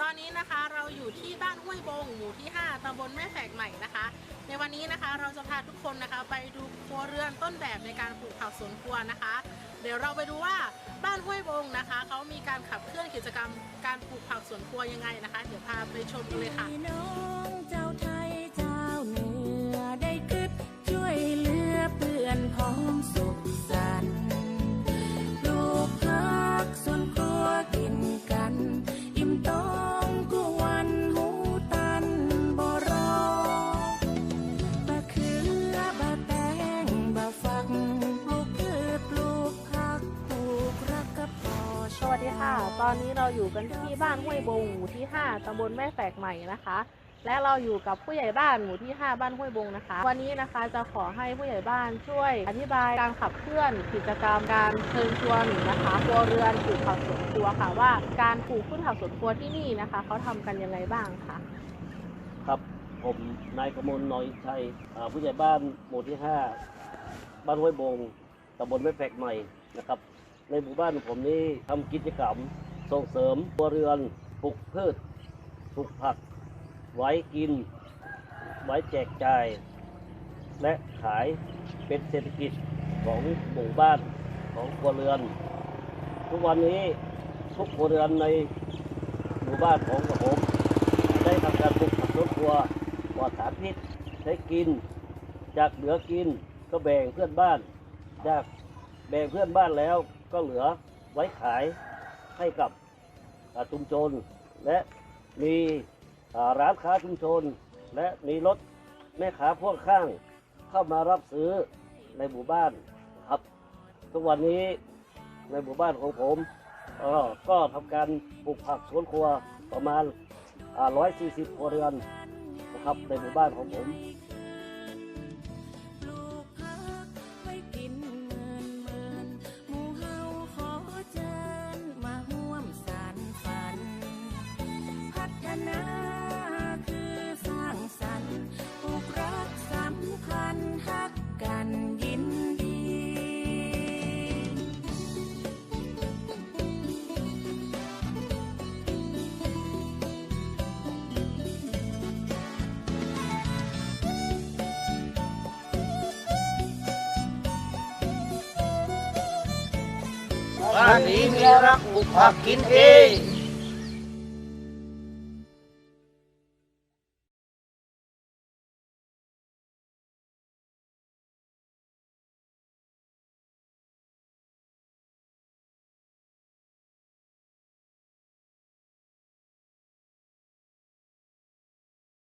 ตอนนี้นะคะเราอยู่ที่บ้านห้วยบงหมู่ที่ 5ตำบลแม่แฝกใหม่นะคะ ในวันนี้นะคะเราจะพาทุกคนนะคะ ไปดูครัวเรือนต้นแบบในการปลูกผักสวนครัวนะคะ เดี๋ยวเราไปดูว่าบ้านห้วยบงนะคะเขามีการขับเคลื่อนกิจกรรมการปลูกผักสวนครัวยังไงนะคะ เดี๋ยวพาไปชมกันเลยค่ะ ค่ะ ตอนนี้เราอยู่กันที่บ้านห้วยบงหมู่ที่ 5ตำบลแม่แฝกใหม่นะคะ และเราอยู่กับผู้ใหญ่บ้านหมู่ที่ 5 บ้านห้วยบงนะคะ วันนี้นะคะจะขอให้ผู้ใหญ่บ้านช่วย อธิบายการขับเคลื่อนกิจกรรมการเชิญชวนนะคะครัวเรือนปลูกผักสวนครัวค่ะว่าการปลูกพืชผักสวนครัวที่นี่นะคะเขาทำกันยังไงบ้างคะครับผมนายกมลน้อยชัยผู้ใหญ่บ้านหมู่ที่ 5 บ้านห้วยบงตำบลแม่แฝกใหม่นะครับ ในหมู่บ้านของผมนี่ทำกิจกรรมส่งเสริมครัวเรือนปลูกพืชปลูกผัก ไว้กิน ไว้แจกจ่าย และขายเป็นเศรษฐกิจของหมู่บ้านของครัวเรือน ทุกวันนี้ทุกครัวเรือนในหมู่บ้านของผมได้ทำการปลูกผักสวนครัวปลอดสารพิษใช้กิน จากเหลือกินก็แบ่งเพื่อนบ้าน จากแบ่งเพื่อนบ้านแล้ว ก็เหลือไว้ขายให้กับชุมชน และมีร้านค้าชุมชน และมีรถแม่ค้าพ่วงข้างเข้ามารับซื้อในหมู่บ้านครับ ทุกวันนี้ในหมู่บ้านของผมก็ทำการปลูกผักสวนครัวประมาณร้อยสี่สิบครัวเรือนนะครับในหมู่บ้านของผม บ้าน